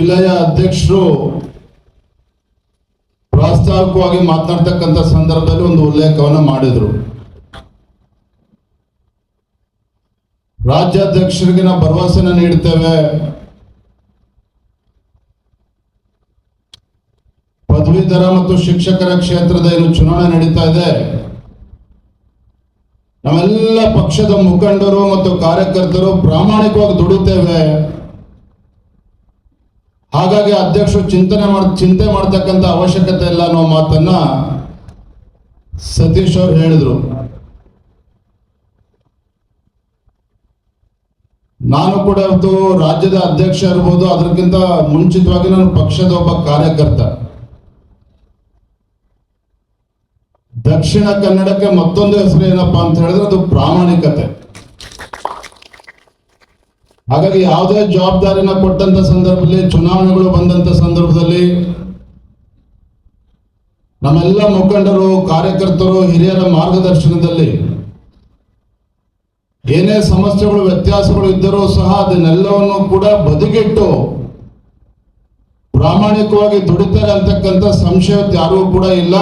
ಜಿಲ್ಲೆಯ ಅಧ್ಯಕ್ಷರು ಪ್ರಾಸ್ತಾವಿಕವಾಗಿ ಮಾತನಾಡ್ತಕ್ಕಂಥ ಸಂದರ್ಭದಲ್ಲಿ ಒಂದು ಉಲ್ಲೇಖವನ್ನು ಮಾಡಿದ್ರು. ರಾಜ್ಯಾಧ್ಯಕ್ಷರಿಗೆ ನಾವು ಭರವಸೆನ ನೀಡ್ತೇವೆ. ಪದವೀಧರ ಮತ್ತು ಶಿಕ್ಷಕರ ಕ್ಷೇತ್ರದ ಏನು ಚುನಾವಣೆ ನಡೀತಾ ಇದೆ. ನಾವೆಲ್ಲ ಪಕ್ಷದ ಮುಖಂಡರು ಮತ್ತು ಕಾರ್ಯಕರ್ತರು ಪ್ರಾಮಾಣಿಕವಾಗಿ ದುಡಿತೇವೆ. ಹಾಗಾಗಿ ಅಧ್ಯಕ್ಷರು ಚಿಂತನೆ ಮಾಡ್, ಚಿಂತೆ ಮಾಡ್ತಕ್ಕಂಥ ಅವಶ್ಯಕತೆ ಇಲ್ಲ ಅನ್ನೋ ಮಾತನ್ನ ಸತೀಶ್ ಅವರು ಹೇಳಿದ್ರು. ನಾನು ಕೂಡ ಇವತ್ತು ರಾಜ್ಯದ ಅಧ್ಯಕ್ಷ ಇರ್ಬೋದು ಅದಕ್ಕಿಂತ ಮುಂಚಿತವಾಗಿ ನಾನು ಪಕ್ಷದ ಒಬ್ಬ ಕಾರ್ಯಕರ್ತ. ದಕ್ಷಿಣ ಕನ್ನಡಕ್ಕೆ ಮತ್ತೊಂದು ಹೆಸರು ಏನಪ್ಪಾ ಅಂತ ಹೇಳಿದ್ರೆ ಅದು ಪ್ರಾಮಾಣಿಕತೆ. ಹಾಗಾಗಿ ಯಾವುದೇ ಜವಾಬ್ದಾರಿನ ಕೊಟ್ಟಂತ ಸಂದರ್ಭದಲ್ಲಿ, ಚುನಾವಣೆಗಳು ಬಂದಂತ ಸಂದರ್ಭದಲ್ಲಿ ನಮ್ಮೆಲ್ಲ ಮುಖಂಡರು, ಕಾರ್ಯಕರ್ತರು, ಹಿರಿಯರ ಮಾರ್ಗದರ್ಶನದಲ್ಲಿ ಏನೇ ಸಮಸ್ಯೆಗಳು, ವ್ಯತ್ಯಾಸಗಳು ಇದ್ದರೂ ಸಹ ಅದನ್ನೆಲ್ಲವನ್ನು ಕೂಡ ಬದಿಗಿಟ್ಟು ಪ್ರಾಮಾಣಿಕವಾಗಿ ದುಡಿತಾರೆ ಅಂತಕ್ಕಂಥ ಸಂಶಯ ಯಾರೂ ಕೂಡ ಇಲ್ಲ.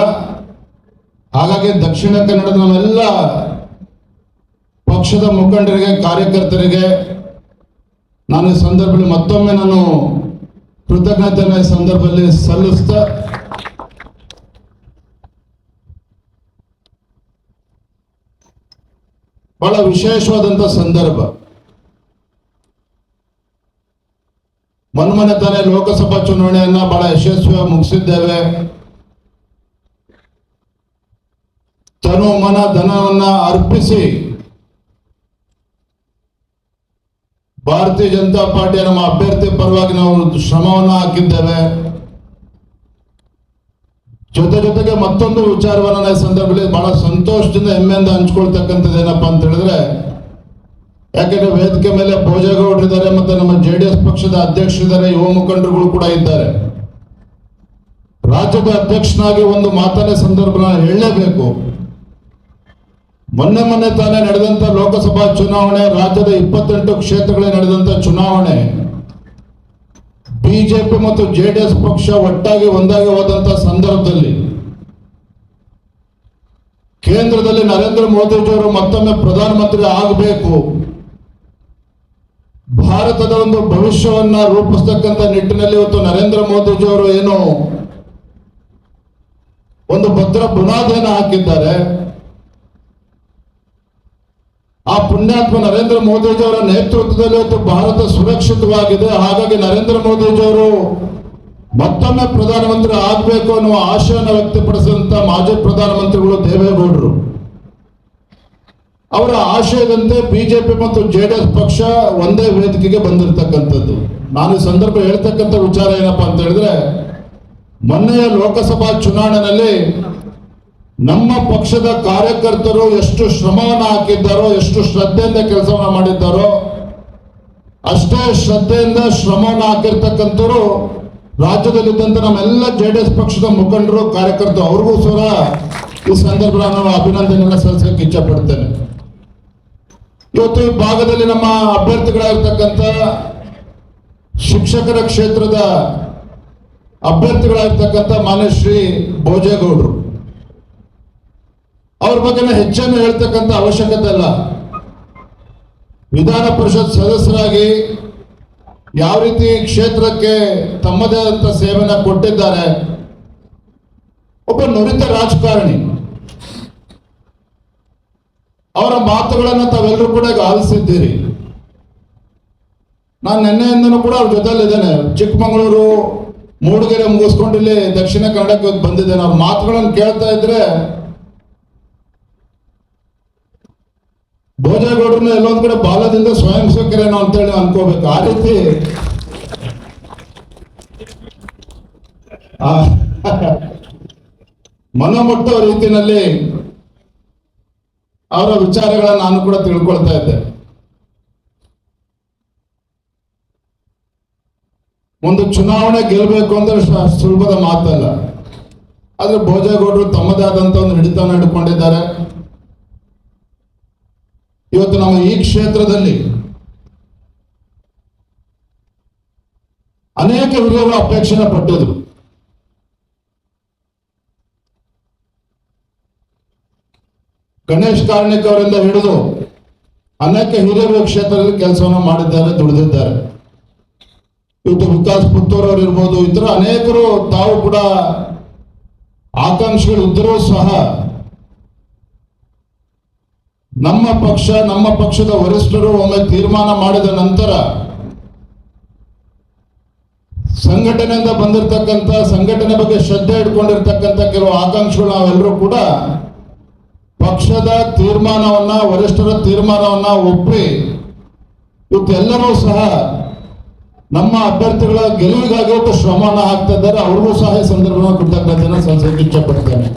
ಹಾಗಾಗಿ ದಕ್ಷಿಣ ಕನ್ನಡದ ನಮ್ಮೆಲ್ಲ ಪಕ್ಷದ ಮುಖಂಡರಿಗೆ, ಕಾರ್ಯಕರ್ತರಿಗೆ ನಾನು ಈ ಸಂದರ್ಭದಲ್ಲಿ ಮತ್ತೊಮ್ಮೆ ನಾನು ಕೃತಜ್ಞತೆಯನ್ನು ಸಂದರ್ಭದಲ್ಲಿ ಸಲ್ಲಿಸ್ತ ಬಹಳ ವಿಶೇಷವಾದಂತ ಸಂದರ್ಭ. ಮನ್ಮನೆ ತಾನೇ ಲೋಕಸಭಾ ಚುನಾವಣೆಯನ್ನ ಬಹಳ ಯಶಸ್ವಿಯಾಗಿ ಮುಗಿಸಿದ್ದೇವೆ. ತನು ಮನ ಧನವನ್ನ ಅರ್ಪಿಸಿ ಭಾರತೀಯ ಜನತಾ ಪಾರ್ಟಿಯ ನಮ್ಮ ಅಭ್ಯರ್ಥಿ ಪರವಾಗಿ ನಾವು ಶ್ರಮವನ್ನು ಹಾಕಿದ್ದೇವೆ. ಜೊತೆ ಜೊತೆಗೆ ಮತ್ತೊಂದು ವಿಚಾರವನ್ನ ಸಂದರ್ಭದಲ್ಲಿ ಬಹಳ ಸಂತೋಷದಿಂದ ಹೆಮ್ಮೆಯಿಂದ ಹಂಚ್ಕೊಳ್ತಕ್ಕಂಥದ್ದು ಏನಪ್ಪಾ ಅಂತ ಹೇಳಿದ್ರೆ, ಯಾಕೆಂದ್ರೆ ವೇದಿಕೆ ಮೇಲೆ ಭೋಜೇಗೌಡರಿದ್ದಾರೆ ಮತ್ತೆ ನಮ್ಮ ಜೆ ಡಿ ಎಸ್ ಪಕ್ಷದ ಅಧ್ಯಕ್ಷರಿದ್ದಾರೆ ಯುವ ಮುಖಂಡರುಗಳು ಕೂಡ ಇದ್ದಾರೆ. ರಾಜ್ಯದ ಅಧ್ಯಕ್ಷನಾಗಿ ಒಂದು ಮಾತನೇ ಸಂದರ್ಭ ಹೇಳಲೇಬೇಕು. ಮೊನ್ನೆ ಮೊನ್ನೆ ತಾನೇ ನಡೆದಂತ ಲೋಕಸಭಾ ಚುನಾವಣೆ, ರಾಜ್ಯದ ಇಪ್ಪತ್ತೆಂಟು ಕ್ಷೇತ್ರಗಳಲ್ಲಿ ನಡೆದಂತ ಚುನಾವಣೆ, ಬಿಜೆಪಿ ಮತ್ತು ಜೆಡಿಎಸ್ ಪಕ್ಷ ಒಟ್ಟಾಗಿ ಒಂದಾಗಿ ಹೋದಂತ ಸಂದರ್ಭದಲ್ಲಿ ಕೇಂದ್ರದಲ್ಲಿ ನರೇಂದ್ರ ಮೋದಿಜಿಯವರು ಮತ್ತೊಮ್ಮೆ ಪ್ರಧಾನಮಂತ್ರಿ ಆಗಬೇಕು. ಭಾರತದ ಒಂದು ಭವಿಷ್ಯವನ್ನ ರೂಪಿಸ್ತಕ್ಕಂಥ ನಿಟ್ಟಿನಲ್ಲಿ ಇವತ್ತು ನರೇಂದ್ರ ಮೋದಿಜಿಯವರು ಏನು ಒಂದು ಭದ್ರ ಬುನಾದಿಯನ್ನು ಹಾಕಿದ್ದಾರೆ. ಆ ಪುಣ್ಯಾತ್ಮ ನರೇಂದ್ರ ಮೋದಿಜಿಯವರ ನೇತೃತ್ವದಲ್ಲಿ ಇವತ್ತು ಭಾರತ ಸುರಕ್ಷಿತವಾಗಿದೆ. ಹಾಗಾಗಿ ನರೇಂದ್ರ ಮೋದಿಜಿಯವರು ಮತ್ತೊಮ್ಮೆ ಪ್ರಧಾನಮಂತ್ರಿ ಆಗಬೇಕು ಅನ್ನುವ ಆಶಯನ ವ್ಯಕ್ತಪಡಿಸಿದಂತ ಮಾಜಿ ಪ್ರಧಾನಮಂತ್ರಿಗಳು ದೇವೇಗೌಡರು. ಅವರ ಆಶಯದಂತೆ ಬಿಜೆಪಿ ಮತ್ತು ಜೆಡಿಎಸ್ ಪಕ್ಷ ಒಂದೇ ವೇದಿಕೆಗೆ ಬಂದಿರತಕ್ಕಂಥದ್ದು. ನಾನು ಈ ಸಂದರ್ಭ ಹೇಳ್ತಕ್ಕಂಥ ವಿಚಾರ ಏನಪ್ಪಾ ಅಂತ ಹೇಳಿದ್ರೆ, ಮೊನ್ನೆಯ ಲೋಕಸಭಾ ಚುನಾವಣೆಯಲ್ಲಿ ನಮ್ಮ ಪಕ್ಷದ ಕಾರ್ಯಕರ್ತರು ಎಷ್ಟು ಶ್ರಮವನ್ನು ಹಾಕಿದ್ದಾರೋ, ಎಷ್ಟು ಶ್ರದ್ಧೆಯಿಂದ ಕೆಲಸವನ್ನ ಮಾಡಿದ್ದಾರೋ, ಅಷ್ಟೇ ಶ್ರದ್ಧೆಯಿಂದ ಶ್ರಮವನ್ನು ಹಾಕಿರ್ತಕ್ಕಂಥವ್ರು ರಾಜ್ಯದಲ್ಲಿದ್ದಂತ ನಮ್ಮೆಲ್ಲ ಜೆ ಡಿ ಎಸ್ ಪಕ್ಷದ ಮುಖಂಡರು, ಕಾರ್ಯಕರ್ತರು, ಅವ್ರಿಗೂ ಸಹ ಈ ಸಂದರ್ಭ ನಾನು ಅಭಿನಂದನೆಯನ್ನು ಸಲ್ಲಿಸಕ್ಕೆ ಇಚ್ಛೆ ಪಡ್ತೇನೆ ಇವತ್ತು ಈ ಭಾಗದಲ್ಲಿ ನಮ್ಮ ಅಭ್ಯರ್ಥಿಗಳಾಗಿರ್ತಕ್ಕಂಥ ಶಿಕ್ಷಕರ ಕ್ಷೇತ್ರದ ಅಭ್ಯರ್ಥಿಗಳಾಗಿರ್ತಕ್ಕಂಥ ಮಾನ್ಯ ಶ್ರೀ ಭೋಜೇಗೌಡರು. ಅವ್ರ ಬಗ್ಗೆ ನಾನು ಹೆಚ್ಚನ್ನು ಹೇಳ್ತಕ್ಕಂಥ ಅವಶ್ಯಕತೆ ಅಲ್ಲ. ವಿಧಾನ ಪರಿಷತ್ ಸದಸ್ಯರಾಗಿ ಯಾವ ರೀತಿ ಕ್ಷೇತ್ರಕ್ಕೆ ತಮ್ಮದೇ ಆದಂತ ಸೇವೆನ ಕೊಟ್ಟಿದ್ದಾರೆ. ಒಬ್ಬ ನುರಿತ ರಾಜಕಾರಣಿ. ಅವರ ಮಾತುಗಳನ್ನು ತಾವೆಲ್ಲರೂ ಕೂಡ ಆಲಿಸಿದ್ದೀರಿ. ನಾನು ನಿನ್ನೆಯಿಂದನೂ ಕೂಡ ಅವ್ರ ಜೊತೆಲಿದ್ದೇನೆ ಚಿಕ್ಕಮಗಳೂರು, ಮೂಡಿಗೆರೆ ಮುಗಿಸ್ಕೊಂಡು ಇಲ್ಲಿ ದಕ್ಷಿಣ ಕನ್ನಡಕ್ಕೆ ಬಂದಿದ್ದೇನೆ. ಅವ್ರ ಮಾತುಗಳನ್ನು ಕೇಳ್ತಾ ಇದ್ರೆ ಭೋಜೇಗೌಡರನ್ನ ಎಲ್ಲೊಂದ್ ಕಡೆ ಬಾಲದಿಂದ ಸ್ವಯಂ ಅಂತ ಅಂತೇಳಿ ಅನ್ಕೋಬೇಕು. ಆ ರೀತಿ ಮನ ಮನಮುಟ್ಟೋ ರೀತಿಯಲ್ಲಿ ಅವರ ವಿಚಾರಗಳನ್ನ ನಾನು ಕೂಡ ತಿಳ್ಕೊಳ್ತಾ ಇದ್ದೆ. ಒಂದು ಚುನಾವಣೆ ಗೆಲ್ಲಬೇಕು ಅಂದ್ರೆ ಸುಲಭದ ಮಾತಲ್ಲ. ಆದ್ರೆ ಭೋಜೇಗೌಡರು ತಮ್ಮದೇ ಆದಂತ ಒಂದು ಹಿಡಿತವನ್ನು ಹಿಡ್ಕೊಂಡಿದ್ದಾರೆ. ಇವತ್ತು ನಾವು ಈ ಕ್ಷೇತ್ರದಲ್ಲಿ ಅನೇಕ ಹಿರಿಯರು ಅಪೇಕ್ಷೆನ ಪಟ್ಟಿದ್ರು. ಗಣೇಶ್ ಕಾರ್ಣಿಕ್ ಅವರಿಂದ ಹಿಡಿದು ಅನೇಕ ಹಿರಿಯರು ಕ್ಷೇತ್ರದಲ್ಲಿ ಕೆಲಸವನ್ನು ಮಾಡಿದ್ದಾರೆ, ದುಡಿದಿದ್ದಾರೆ. ಇವತ್ತು ವಿಕಾಸ್ ಪುತ್ತೂರ್ ಅವರು ಇರ್ಬೋದು, ಇತರ ಅನೇಕರು ತಾವು ಕೂಡ ಆಕಾಂಕ್ಷಿಗಳು ಇದ್ದರೂ ಸಹ ನಮ್ಮ ಪಕ್ಷ, ನಮ್ಮ ಪಕ್ಷದ ವರಿಷ್ಠರು ಒಮ್ಮೆ ತೀರ್ಮಾನ ಮಾಡಿದ ನಂತರ ಸಂಘಟನೆಯಿಂದ ಬಂದಿರತಕ್ಕಂಥ, ಸಂಘಟನೆ ಬಗ್ಗೆ ಶ್ರದ್ಧೆ ಇಟ್ಕೊಂಡಿರ್ತಕ್ಕಂಥ ಕೆಲವು ಆಕಾಂಕ್ಷಿಗಳು ನಾವೆಲ್ಲರೂ ಕೂಡ ಪಕ್ಷದ ತೀರ್ಮಾನವನ್ನ, ವರಿಷ್ಠರ ತೀರ್ಮಾನವನ್ನ ಒಪ್ಪಿ, ಇವತ್ತೆಲ್ಲರೂ ಸಹ ನಮ್ಮ ಅಭ್ಯರ್ಥಿಗಳ ಗೆಲುವಿಗಾಗಿ ಒಟ್ಟು ಶ್ರಮನ ಹಾಕ್ತಾ ಇದ್ದಾರೆ. ಅವ್ರಿಗೂ ಸಹ ಈ ಕೊಡ್ತಕ್ಕಂಥ ಸಂಸದ ಇಚ್ಛೆ ಪಡ್ತೇನೆ.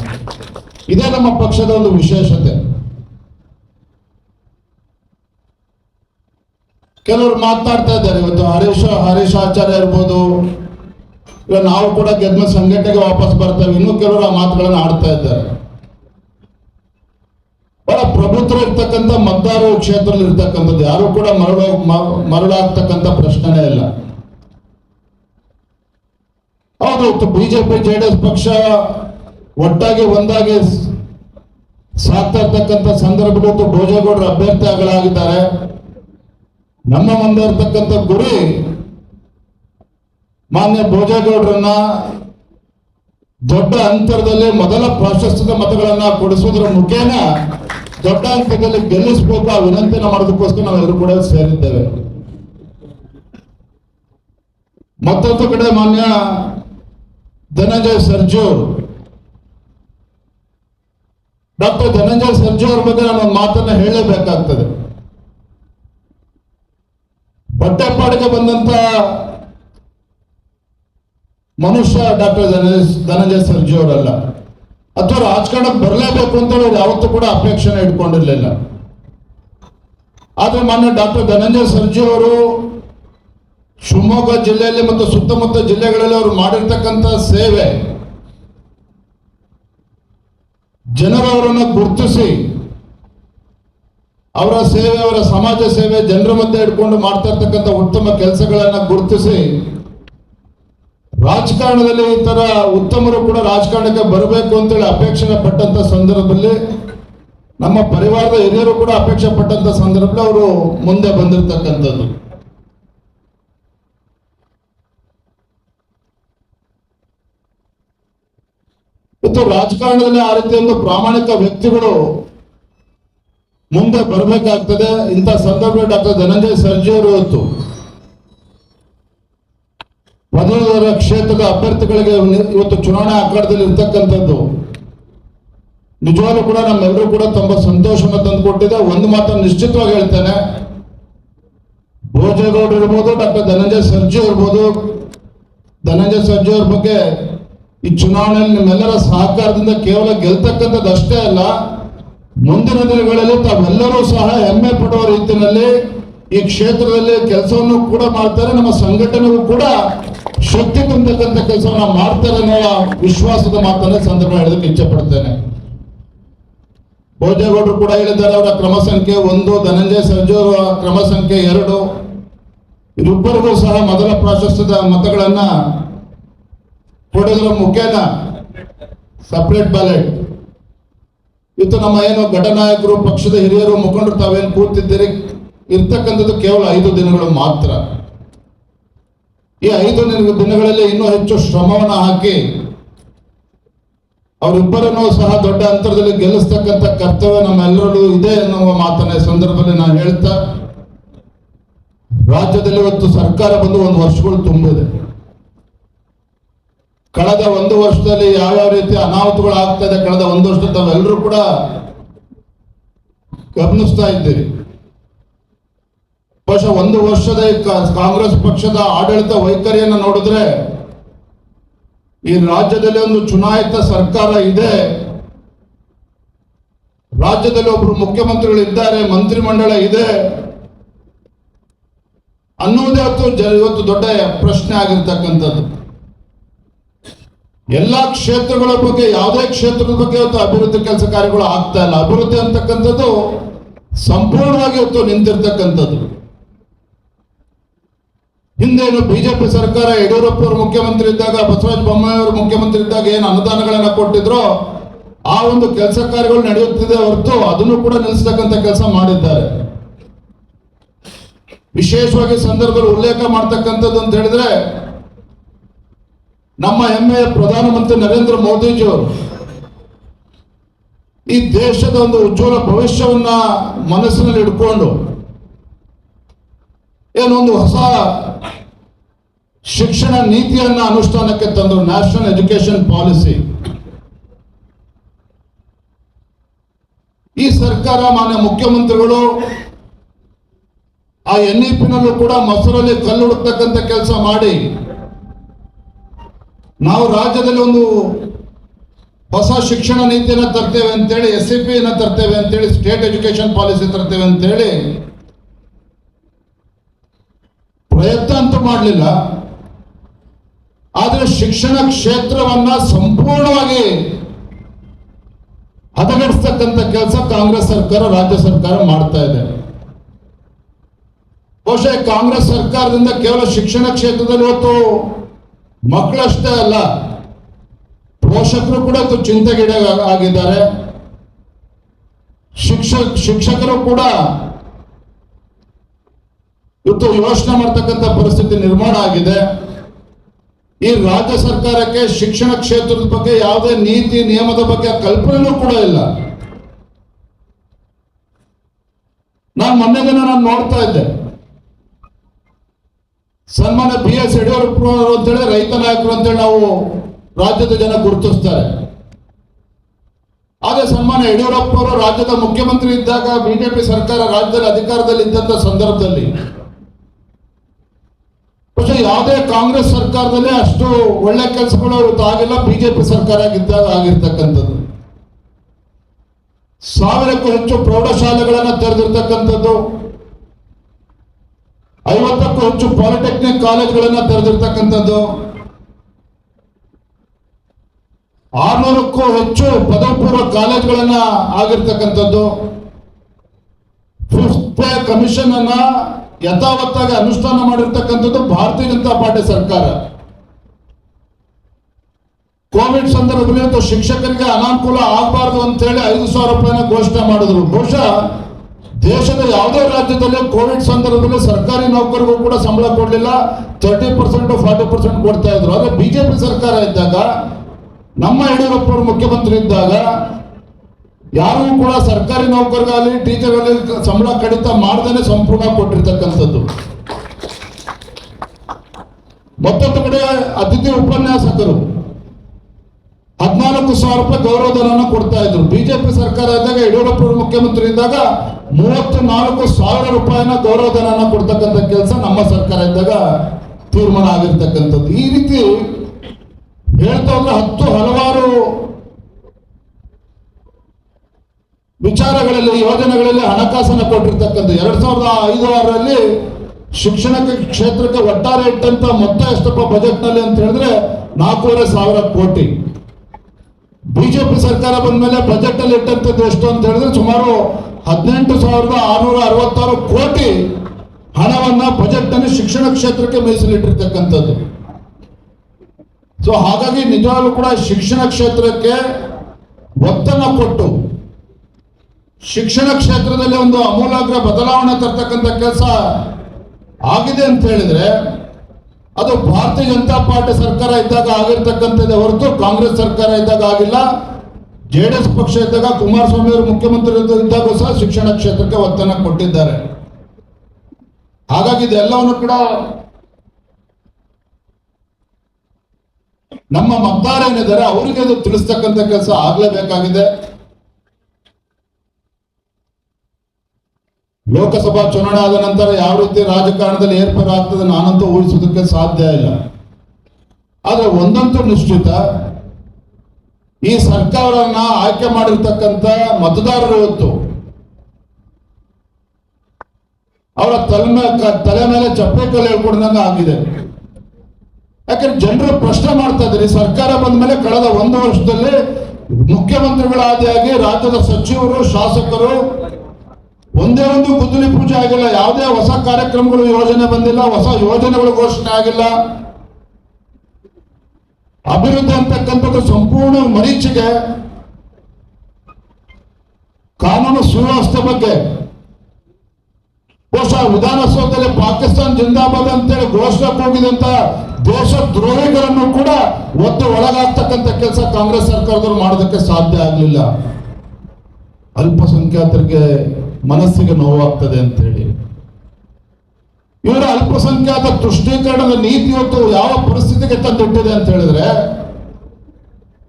ಇದೇ ನಮ್ಮ ಪಕ್ಷದ ಒಂದು ವಿಶೇಷತೆ. ಕೆಲವರು ಮಾತಾಡ್ತಾ ಇದ್ದಾರೆ. ಇವತ್ತು ಹರೀಶ್ ಹರೀಶ್ ಆಚಾರ್ಯ ಇರ್ಬೋದು. ಇಲ್ಲ, ನಾವು ಕೂಡ ಗೆದ್ದ ಸಂಘಟನೆಗೆ ವಾಪಸ್ ಬರ್ತೇವೆ ಇನ್ನೂ ಕೆಲವರು ಆ ಮಾತುಗಳನ್ನು ಆಡ್ತಾ ಇದ್ದಾರೆ. ಬಹಳ ಪ್ರಭುತ್ವ ಇರ್ತಕ್ಕಂಥ ಮತದಾರರು ಕ್ಷೇತ್ರದಲ್ಲಿ ಇರ್ತಕ್ಕಂಥದ್ದು ಯಾರು ಕೂಡ ಮರಳು ಮರಳಾಗ್ತಕ್ಕಂಥ ಪ್ರಶ್ನೆನೇ ಇಲ್ಲ. ಹೌದು ಬಿಜೆಪಿ, ಜೆಡಿಎಸ್ ಪಕ್ಷ ಒಟ್ಟಾಗಿ ಒಂದಾಗಿ ಸಾಕ್ತಾ ಇರ್ತಕ್ಕಂಥ ಸಂದರ್ಭದಲ್ಲಿ ಭೋಜೇಗೌಡರು ಅಭ್ಯರ್ಥಿಗಳಾಗಿದ್ದಾರೆ ನಮ್ಮ ಮುಂದೆ ಇರ್ತಕ್ಕಂಥ ಗುರಿ ಮಾನ್ಯ ಭೋಜೇಗೌಡರನ್ನ ದೊಡ್ಡ ಅಂತರದಲ್ಲಿ ಮೊದಲ ಪ್ರಾಶಸ್ತ್ಯದ ಮತಗಳನ್ನ ಕೊಡಿಸೋದ್ರ ಮುಖೇನ ದೊಡ್ಡ ಅಂತರದಲ್ಲಿ ಗೆಲ್ಲಿಸಬೇಕು ಆ ವಿನಂತಿಯನ್ನು ಮಾಡೋದಕ್ಕೋಸ್ಕರ ನಾವೆಲ್ಲರೂ ಕೂಡ ಸೇರಿದ್ದೇವೆ. ಮತ್ತೊಂದು ಕಡೆ ಮಾನ್ಯ ಧನಂಜಯ ಸರ್ಜು ಡಾಕ್ಟರ್ ಧನಂಜಯ ಸರ್ಜು ಅವ್ರ ಬಗ್ಗೆ ನಾನು ಒಂದು ಮಾತನ್ನ ಹೇಳಲೇಬೇಕಾಗ್ತದೆ. ಹೊಟ್ಟೆಪಾಡಿಗೆ ಬಂದಂತ ಮನುಷ್ಯ ಡಾಕ್ಟರ್ ಧನಂಜಯ ಸರ್ಜಿ ಅವರಲ್ಲ. ಅಥವಾ ರಾಜಕಾರಣಕ್ಕೆ ಬರಲೇಬೇಕು ಅಂತ ಅವ್ರು ಯಾವತ್ತೂ ಕೂಡ ಅಪೇಕ್ಷೆನ ಇಟ್ಕೊಂಡಿರ್ಲಿಲ್ಲ. ಆದ್ರೆ ಮಾನ್ಯ ಡಾಕ್ಟರ್ ಧನಂಜಯ ಸರ್ಜಿ ಅವರು ಶಿವಮೊಗ್ಗ ಜಿಲ್ಲೆಯಲ್ಲಿ ಮತ್ತು ಸುತ್ತಮುತ್ತ ಜಿಲ್ಲೆಗಳಲ್ಲಿ ಅವರು ಮಾಡಿರ್ತಕ್ಕಂಥ ಸೇವೆ ಜನರವರನ್ನು ಗುರುತಿಸಿ ಅವರ ಸೇವೆ, ಅವರ ಸಮಾಜ ಸೇವೆ ಜನರ ಮಧ್ಯೆ ಇಟ್ಕೊಂಡು ಮಾಡ್ತಾ ಇರ್ತಕ್ಕಂಥ ಉತ್ತಮ ಕೆಲಸಗಳನ್ನ ಗುರುತಿಸಿ, ರಾಜಕಾರಣದಲ್ಲಿ ಈ ತರ ಉತ್ತಮರು ಕೂಡ ರಾಜಕಾರಣಕ್ಕೆ ಬರಬೇಕು ಅಂತೇಳಿ ಅಪೇಕ್ಷೆ ಪಟ್ಟಂತ ಸಂದರ್ಭದಲ್ಲಿ, ನಮ್ಮ ಪರಿವಾರದ ಹಿರಿಯರು ಕೂಡ ಅಪೇಕ್ಷೆ ಪಟ್ಟಂತ ಸಂದರ್ಭದಲ್ಲಿ ಅವರು ಮುಂದೆ ಬಂದಿರತಕ್ಕಂಥದ್ದು. ಮತ್ತು ರಾಜಕಾರಣದಲ್ಲಿ ಆ ರೀತಿಯ ಪ್ರಾಮಾಣಿಕ ವ್ಯಕ್ತಿಗಳು ಮುಂದೆ ಬರಬೇಕಾಗ್ತದೆ ಇಂಥ ಸಂದರ್ಭ ಡಾಕ್ಟರ್ ಧನಂಜಯ ಸರ್ಜಿಯವರು ಇವತ್ತು ಪದವೀಧರ ಕ್ಷೇತ್ರದ ಅಭ್ಯರ್ಥಿಗಳಿಗೆ ಇವತ್ತು ಚುನಾವಣಾ ಅಖಾಡದಲ್ಲಿ ಇರ್ತಕ್ಕಂಥದ್ದು. ನಿಜವಾಗ್ಲೂ ಕೂಡ ನಮ್ಮೆಲ್ಲರೂ ಕೂಡ ತುಂಬ ಸಂತೋಷವನ್ನು ತಂದುಕೊಟ್ಟಿದೆ. ಒಂದು ಮಾತನ್ನು ನಿಶ್ಚಿತವಾಗಿ ಹೇಳ್ತೇನೆ. ಭೋಜೇಗೌಡರು ಇರ್ಬೋದು, ಡಾಕ್ಟರ್ ಧನಂಜಯ ಸರ್ಜಿ ಇರ್ಬೋದು. ಧನಂಜಯ ಸರ್ಜಿ ಅವ್ರ ಬಗ್ಗೆ ಈ ಚುನಾವಣೆಯಲ್ಲಿ ನಿಮ್ಮೆಲ್ಲರ ಸಹಕಾರದಿಂದ ಕೇವಲ ಗೆಲ್ತಕ್ಕಂಥದ್ದು ಅಷ್ಟೇ ಅಲ್ಲ ಮುಂದಿನ ದಿನಗಳಲ್ಲಿ ತಾವೆಲ್ಲರೂ ಸಹ ಹೆಮ್ಮೆ ಪಡುವ ರೀತಿಯಲ್ಲಿ ಈ ಕ್ಷೇತ್ರದಲ್ಲಿ ಕೆಲಸವನ್ನು ಕೂಡ ಮಾಡ್ತಾರೆ. ನಮ್ಮ ಸಂಘಟನೆಗೂ ಕೂಡ ಶಕ್ತಿ ತುಂಬತಕ್ಕಂಥ ಕೆಲಸವನ್ನು ಮಾಡ್ತಾರೆ ಅನ್ನೋ ವಿಶ್ವಾಸದ ಮಾತನ್ನ ಸಂದರ್ಭ ಹೇಳೋದಕ್ಕೆ ಇಚ್ಛೆ ಪಡ್ತೇನೆ ಭೋಜೇಗೌಡರು ಕೂಡ ಹೇಳಿದ್ದಾರೆ, ಅವರ ಕ್ರಮ ಸಂಖ್ಯೆ ಒಂದು, ಧನಂಜಯ ಸರ್ಜು ಅವರ ಕ್ರಮ ಸಂಖ್ಯೆ ಎರಡು. ಇಬ್ಬರಿಗೂ ಸಹ ಮೊದಲ ಪ್ರಾಶಸ್ತ್ಯದ ಮತಗಳನ್ನ ಕೊಡೋದ್ರ ಮುಖೇನ ಸಪ್ರೇಟ್ ಬ್ಯಾಲೆಟ್ ಇವತ್ತು ನಮ್ಮ ಏನು ಘಟನಾಯಕರು ಪಕ್ಷದ ಹಿರಿಯರು ಮುಖಂಡರು ತಾವೇನು ಕೂತಿದ್ದೀರಿ? ಇರ್ತಕ್ಕಂಥದ್ದು ಕೇವಲ ಐದು ದಿನಗಳು ಮಾತ್ರ. ಈ ಐದು ದಿನ- ದಿನಗಳಲ್ಲಿ ಇನ್ನೂ ಹೆಚ್ಚು ಶ್ರಮವನ್ನು ಹಾಕಿ, ಅವರಿಬ್ಬರನ್ನು ಸಹ ದೊಡ್ಡ ಅಂತರದಲ್ಲಿ ಗೆಲ್ಲಿಸ್ತಕ್ಕಂಥ ಕರ್ತವ್ಯ ನಮ್ಮೆಲ್ಲರಲ್ಲೂ ಇದೆ ಎನ್ನುವ ಮಾತನ್ನ ಸಂದರ್ಭದಲ್ಲಿ ನಾನು ಹೇಳ್ತಾ, ರಾಜ್ಯದಲ್ಲಿ ಇವತ್ತು ಸರ್ಕಾರ ಬಂದು ಒಂದು ವರ್ಷಗಳು ತುಂಬಿದೆ. ಕಳೆದ ಒಂದು ವರ್ಷದಲ್ಲಿ ಯಾವ ಯಾವ ರೀತಿ ಅನಾಹುತಗಳು ಆಗ್ತಾ ಇದೆ ಕಳೆದ ಒಂದು ವರ್ಷ ತಾವೆಲ್ಲರೂ ಕೂಡ ಗಮನಿಸ್ತಾ ಇದ್ದೀರಿ. ಬಹುಶಃ ಒಂದು ವರ್ಷದ ಕಾಂಗ್ರೆಸ್ ಪಕ್ಷದ ಆಡಳಿತ ವೈಖರಿಯನ್ನು ನೋಡಿದ್ರೆ ಈ ರಾಜ್ಯದಲ್ಲಿ ಒಂದು ಚುನಾಯಿತ ಸರ್ಕಾರ ಇದೆ. ರಾಜ್ಯದಲ್ಲಿ ಒಬ್ರು ಮುಖ್ಯಮಂತ್ರಿಗಳು ಇದ್ದಾರೆ ಮಂತ್ರಿಮಂಡಲ ಇದೆ ಅನ್ನೋದೇ ಇವತ್ತು ದೊಡ್ಡ ಪ್ರಶ್ನೆ ಆಗಿರ್ತಕ್ಕಂಥದ್ದು. ಎಲ್ಲಾ ಕ್ಷೇತ್ರಗಳ ಬಗ್ಗೆ, ಯಾವುದೇ ಕ್ಷೇತ್ರದ ಬಗ್ಗೆ ಇವತ್ತು ಅಭಿವೃದ್ಧಿ ಕೆಲಸ ಕಾರ್ಯಗಳು ಆಗ್ತಾ ಇಲ್ಲ. ಅಭಿವೃದ್ಧಿ ಅಂತಕ್ಕಂಥದ್ದು ಸಂಪೂರ್ಣವಾಗಿ ಇವತ್ತು ನಿಂತಿರ್ತಕ್ಕಂಥದ್ದು. ಹಿಂದೇನು ಬಿಜೆಪಿ ಸರ್ಕಾರ ಯಡಿಯೂರಪ್ಪ ಅವರು ಮುಖ್ಯಮಂತ್ರಿ ಇದ್ದಾಗ, ಬಸವರಾಜ ಬೊಮ್ಮಾಯಿ ಅವರು ಮುಖ್ಯಮಂತ್ರಿ ಇದ್ದಾಗ ಏನು ಅನುದಾನಗಳನ್ನ ಕೊಟ್ಟಿದ್ರೋ, ಆ ಒಂದು ಕೆಲಸ ಕಾರ್ಯಗಳು ನಡೆಯುತ್ತಿದೆ ಹೊರತು ಅದನ್ನು ಕೂಡ ನಿಲ್ಲಿಸ್ತಕ್ಕಂಥ ಕೆಲಸ ಮಾಡಿದ್ದಾರೆ. ವಿಶೇಷವಾಗಿ ಸಂದರ್ಭದಲ್ಲಿ ಉಲ್ಲೇಖ ಮಾಡ್ತಕ್ಕಂಥದ್ದು ಅಂತ ಹೇಳಿದ್ರೆ ನಮ್ಮ ಹೆಮ್ಮೆಯ ಪ್ರಧಾನಮಂತ್ರಿ ನರೇಂದ್ರ ಮೋದಿಜಿಯವರು ಈ ದೇಶದ ಒಂದು ಉಜ್ವಲ ಭವಿಷ್ಯವನ್ನ ಮನಸ್ಸಿನಲ್ಲಿ ಇಟ್ಕೊಂಡು ಏನೊಂದು ಹೊಸ ಶಿಕ್ಷಣ ನೀತಿಯನ್ನ ಅನುಷ್ಠಾನಕ್ಕೆ ತಂದರು ನ್ಯಾಷನಲ್ ಎಜುಕೇಶನ್ ಪಾಲಿಸಿ ಈ ಸರ್ಕಾರ ಮಾನ್ಯ ಮುಖ್ಯಮಂತ್ರಿಗಳು ಆ ಎನ್ ಇ ಕೂಡ ಮೊಸರಲ್ಲಿ ಕಲ್ಲು ಹುಡುಕ್ತಕ್ಕಂಥ ಕೆಲಸ ಮಾಡಿ ನಾವು ರಾಜ್ಯದಲ್ಲಿ ಒಂದು ಹೊಸ ಶಿಕ್ಷಣ ನೀತಿಯನ್ನ ತರ್ತೇವೆ ಅಂತೇಳಿ ಎಸ್ ಸಿ ಪಿನ ತರ್ತೇವೆ ಅಂತೇಳಿ ಸ್ಟೇಟ್ ಎಜುಕೇಶನ್ ಪಾಲಿಸಿ ತರ್ತೇವೆ ಅಂತೇಳಿ ಪ್ರಯತ್ನ ಅಂತೂ ಮಾಡಲಿಲ್ಲ. ಆದರೆ ಶಿಕ್ಷಣ ಕ್ಷೇತ್ರವನ್ನ ಸಂಪೂರ್ಣವಾಗಿ ಹದಗೆಡಿಸ್ತಕ್ಕಂಥ ಕೆಲಸ ಕಾಂಗ್ರೆಸ್ ಸರ್ಕಾರ, ರಾಜ್ಯ ಸರ್ಕಾರ ಮಾಡ್ತಾ ಇದೆ. ಬಹುಶಃ ಕಾಂಗ್ರೆಸ್ ಸರ್ಕಾರದಿಂದ ಕೇವಲ ಶಿಕ್ಷಣ ಕ್ಷೇತ್ರದಲ್ಲಿ ಇವತ್ತು ಮಕ್ಕಳಷ್ಟೇ ಅಲ್ಲ, ಪೋಷಕರು ಕೂಡ ಚಿಂತೆಗೀಡ ಆಗಿದ್ದಾರೆ. ಶಿಕ್ಷಕ ಶಿಕ್ಷಕರು ಕೂಡ ಇವತ್ತು ಯೋಚನೆ ಮಾಡ್ತಕ್ಕಂಥ ಪರಿಸ್ಥಿತಿ ನಿರ್ಮಾಣ ಆಗಿದೆ. ಈ ರಾಜ್ಯ ಸರ್ಕಾರಕ್ಕೆ ಶಿಕ್ಷಣ ಕ್ಷೇತ್ರದ ಬಗ್ಗೆ ಯಾವುದೇ ನೀತಿ, ನಿಯಮದ ಬಗ್ಗೆ ಕಲ್ಪನೆಯೂ ಕೂಡ ಇಲ್ಲ. ನಾನು ಮೊನ್ನೆ ದಿನ ನಾನು ನೋಡ್ತಾ ಇದ್ದೆ. ಸನ್ಮಾನ ಬಿ ಎಸ್ ಯಡಿಯೂರಪ್ಪನವರು ಅಂತೇಳಿ ರೈತ ನಾಯಕರು ಅಂತೇಳಿ ನಾವು ರಾಜ್ಯದ ಜನ ಗುರುತಿಸ್ತಾರೆ. ಆದರೆ ಸನ್ಮಾನ್ಯ ಯಡಿಯೂರಪ್ಪನವರು ರಾಜ್ಯದ ಮುಖ್ಯಮಂತ್ರಿ ಇದ್ದಾಗ ಬಿಜೆಪಿ ಸರ್ಕಾರ ರಾಜ್ಯದಲ್ಲಿ ಅಧಿಕಾರದಲ್ಲಿ ಇದ್ದಂಥ ಸಂದರ್ಭದಲ್ಲಿ ಪಕ್ಷ ಯಾವುದೇ ಕಾಂಗ್ರೆಸ್ ಸರ್ಕಾರದಲ್ಲಿ ಅಷ್ಟು ಒಳ್ಳೆ ಕೆಲಸಗಳು ತಾಗಿಲ್ಲ ಬಿಜೆಪಿ ಸರ್ಕಾರ ಆಗಿದ್ದಾಗ ಆಗಿರ್ತಕ್ಕಂಥದ್ದು. ಸಾವಿರಕ್ಕೂ ಹೆಚ್ಚು ಪ್ರೌಢಶಾಲೆಗಳನ್ನು ತೆರೆದಿರ್ತಕ್ಕಂಥದ್ದು. ಐವತ್ತಕ್ಕೂ ಹೆಚ್ಚು ಪಾಲಿಟೆಕ್ನಿಕ್ ಕಾಲೇಜ್ಗಳನ್ನ ತೆರೆದಿರ್ತಕ್ಕಂಥದ್ದು. ಆರ್ನೂರಕ್ಕೂ ಹೆಚ್ಚು ಪದವಿ ಕಾಲೇಜ್ಗಳನ್ನ ಆಗಿರ್ತಕ್ಕಂಥದ್ದು. ಫಿಫ್ತ್ ಕಮಿಷನ್ ಅನ್ನ ಯಥಾವತ್ತಾಗಿ ಅನುಷ್ಠಾನ ಮಾಡಿರ್ತಕ್ಕಂಥದ್ದು ಭಾರತೀಯ ಜನತಾ ಪಾರ್ಟಿ ಸರ್ಕಾರ. ಕೋವಿಡ್ ಸಂದರ್ಭದಲ್ಲಿ ಶಿಕ್ಷಕರಿಗೆ ಅನಾನುಕೂಲ ಆಗಬಾರ್ದು ಅಂತ ಹೇಳಿ ಐದು ಸಾವಿರ ರೂಪಾಯಿನ ಘೋಷಣೆ ಮಾಡಿದ್ರು. ಬಹುಶಃ ದೇಶದ ಯಾವುದೇ ರಾಜ್ಯದಲ್ಲಿ ಕೋವಿಡ್ ಸಂದರ್ಭದಲ್ಲಿ ಸರ್ಕಾರಿ ನೌಕರಿಗೂ ಕೂಡ ಸಂಬಳ ಕೊಡಲಿಲ್ಲ. ತರ್ಟಿ ಪರ್ಸೆಂಟ್ ಫಾರ್ಟಿ ಪರ್ಸೆಂಟ್ ಕೊಡ್ತಾ ಇದ್ರು. ಆದ್ರೆ ಬಿಜೆಪಿ ಸರ್ಕಾರ ಇದ್ದಾಗ, ನಮ್ಮ ಯಡಿಯೂರಪ್ಪ ಮುಖ್ಯಮಂತ್ರಿ ಇದ್ದಾಗ, ಯಾರು ಕೂಡ ಸರ್ಕಾರಿ ನೌಕರಿಗಾಗಲಿ ಟೀಚರ್ಗಾಗಲಿ ಸಂಬಳ ಕಡಿತ ಮಾಡದೇ ಸಂಪೂರ್ಣ ಕೊಟ್ಟಿರ್ತಕ್ಕಂಥದ್ದು. ಮತ್ತೊಂದು ಕಡೆ ಅತಿಥಿ ಉಪನ್ಯಾಸಕರು. ಹದಿನಾಲ್ಕು ಸಾವಿರ ರೂಪಾಯಿ ಗೌರವಧನ ಕೊಡ್ತಾ ಇದ್ರು. ಬಿಜೆಪಿ ಸರ್ಕಾರ ಇದ್ದಾಗ ಯಡಿಯೂರಪ್ಪ ಮುಖ್ಯಮಂತ್ರಿ ಇದ್ದಾಗ ಮೂವತ್ತು ನಾಲ್ಕು ಸಾವಿರ ರೂಪಾಯಿನ ಗೌರವಧನವನ್ನು ಕೊಡ್ತಕ್ಕಂಥ ಕೆಲಸ ನಮ್ಮ ಸರ್ಕಾರ ಇದ್ದಾಗ ತೀರ್ಮಾನ ಆಗಿರ್ತಕ್ಕಂಥದ್ದು. ಈ ರೀತಿ ಹೇಳ್ತಾ ಹೋದ್ರೆ ಹತ್ತು ಹಲವಾರು ವಿಚಾರಗಳಲ್ಲಿ, ಯೋಜನೆಗಳಲ್ಲಿ ಹಣಕಾಸನ್ನು ಕೊಟ್ಟಿರ್ತಕ್ಕಂಥ ಎರಡ್ ಸಾವಿರದ ಐದು ಆರರಲ್ಲಿ ಶಿಕ್ಷಣ ಕ್ಷೇತ್ರಕ್ಕೆ ಒಟ್ಟಾರೆ ಇಟ್ಟಂತ ಮೊತ್ತ ಎಷ್ಟಪ್ಪ ಬಜೆಟ್ನಲ್ಲಿ ಅಂತ ಹೇಳಿದ್ರೆ ನಾಲ್ಕೂವರೆ ಸಾವಿರ ಕೋಟಿ. ಬಿಜೆಪಿ ಸರ್ಕಾರ ಬಂದ ಮೇಲೆ ಬಜೆಟ್ ಅಲ್ಲಿ ಇಟ್ಟಂತದ್ದು ಎಷ್ಟು ಅಂತ ಹೇಳಿದ್ರೆ ಸುಮಾರು ಹದಿನೆಂಟು ಸಾವಿರದ ಆರುನೂರ ಅರವತ್ತಾರು ಕೋಟಿ ಹಣವನ್ನ ಬಜೆಟ್ ಅನ್ನು ಶಿಕ್ಷಣ ಕ್ಷೇತ್ರಕ್ಕೆ ಮೀಸಲಿಟ್ಟಿರ್ತಕ್ಕಂಥದ್ದು. ಸೊ ಹಾಗಾಗಿ ನಿಜವಾಗ್ಲೂ ಕೂಡ ಶಿಕ್ಷಣ ಕ್ಷೇತ್ರಕ್ಕೆ ಒತ್ತನ್ನು ಕೊಟ್ಟು ಶಿಕ್ಷಣ ಕ್ಷೇತ್ರದಲ್ಲಿ ಒಂದು ಅಮೂಲಾಗ್ರ ಬದಲಾವಣೆ ತರ್ತಕ್ಕಂಥ ಕೆಲಸ ಆಗಿದೆ ಅಂತ ಹೇಳಿದ್ರೆ ಅದು ಭಾರತೀಯ ಜನತಾ ಪಾರ್ಟಿ ಸರ್ಕಾರ ಇದ್ದಾಗ ಆಗಿರ್ತಕ್ಕಂಥದ್ದೇ ಹೊರತು ಕಾಂಗ್ರೆಸ್ ಸರ್ಕಾರ ಇದ್ದಾಗ ಆಗಿಲ್ಲ. ಜೆ ಡಿ ಎಸ್ ಪಕ್ಷ ಇದ್ದಾಗ ಕುಮಾರಸ್ವಾಮಿ ಅವರು ಮುಖ್ಯಮಂತ್ರಿ ಇದ್ದಾಗ ಸಹ ಶಿಕ್ಷಣ ಕ್ಷೇತ್ರಕ್ಕೆ ಒತ್ತನ್ನು ಕೊಟ್ಟಿದ್ದಾರೆ. ಹಾಗಾಗಿ ಇದೆಲ್ಲವನ್ನು ಕೂಡ ನಮ್ಮ ಮತದಾರ ಏನಿದ್ದಾರೆ, ಅವರಿಗೆ ಅದು ತಿಳಿಸ್ತಕ್ಕಂಥ ಕೆಲಸ ಆಗ್ಲೇಬೇಕಾಗಿದೆ. ಲೋಕಸಭಾ ಚುನಾವಣೆ ಆದ ನಂತರ ಯಾವ ರೀತಿ ರಾಜಕಾರಣದಲ್ಲಿ ಏರ್ಪಾಡು ಆಗ್ತದೆ ನಾನಂತೂ ಊಹಿಸೋದಕ್ಕೆ ಸಾಧ್ಯ ಇಲ್ಲ. ಆದ್ರೆ ಒಂದಂತೂ ನಿಶ್ಚಿತ, ಈ ಸರ್ಕಾರವನ್ನ ಆಯ್ಕೆ ಮಾಡಿರ್ತಕ್ಕಂಥ ಮತದಾರರು ಇವತ್ತು, ಅವರ ತಲೆ ತಲೆ ಮೇಲೆ ಚಪ್ಪೆ ಕಲ್ಲು ಹೇಳ್ಕೊಡ್ದಂಗ ಆಗಿದೆ. ಯಾಕಂದ್ರೆ ಜನರು ಪ್ರಶ್ನೆ ಮಾಡ್ತಾ ಇದ್ರಿ ಸರ್ಕಾರ ಬಂದ ಮೇಲೆ ಕಳೆದ ಒಂದು ವರ್ಷದಲ್ಲಿ ಮುಖ್ಯಮಂತ್ರಿಗಳಾದಿಯಾಗಿ ರಾಜ್ಯದ ಸಚಿವರು, ಶಾಸಕರು ಒಂದೇ ಒಂದು ಗುದ್ದಲಿ ಪೂಜೆ ಆಗಿಲ್ಲ, ಯಾವುದೇ ಹೊಸ ಕಾರ್ಯಕ್ರಮಗಳು, ಯೋಜನೆ ಬಂದಿಲ್ಲ, ಹೊಸ ಯೋಜನೆಗಳು ಘೋಷಣೆ ಆಗಿಲ್ಲ. ಅಭಿವೃದ್ಧಿ ಅಂತಕ್ಕಂಥದ್ದು ಸಂಪೂರ್ಣ ಮರೀಚಿಗೆ. ಕಾನೂನು ಸುವ್ಯವಸ್ಥೆ ಬಗ್ಗೆ ಬಹುಶಃ ವಿಧಾನಸೌಧದಲ್ಲಿ ಪಾಕಿಸ್ತಾನ ಜಿಂದಾಬಾದ್ ಅಂತೇಳಿ ಘೋಷಣೆ ಕೂಗಿದಂತ ದೇಶ ದ್ರೋಹಿಗಳನ್ನು ಕೂಡ ಒತ್ತು ಒಳಗಾಗ್ತಕ್ಕಂಥ ಕೆಲಸ ಕಾಂಗ್ರೆಸ್ ಸರ್ಕಾರದವರು ಮಾಡೋದಕ್ಕೆ ಸಾಧ್ಯ ಆಗಲಿಲ್ಲ. ಅಲ್ಪಸಂಖ್ಯಾತರಿಗೆ ಮನಸ್ಸಿಗೆ ನೋವಾಗ್ತದೆ ಅಂತ ಹೇಳಿ. ಇವರ ಅಲ್ಪಸಂಖ್ಯಾತ ತುಷ್ಟೀಕರಣದ ನೀತಿ ಇವತ್ತು ಯಾವ ಪರಿಸ್ಥಿತಿಗೆ ತಂದಿಟ್ಟಿದೆ ಅಂತ ಹೇಳಿದ್ರೆ,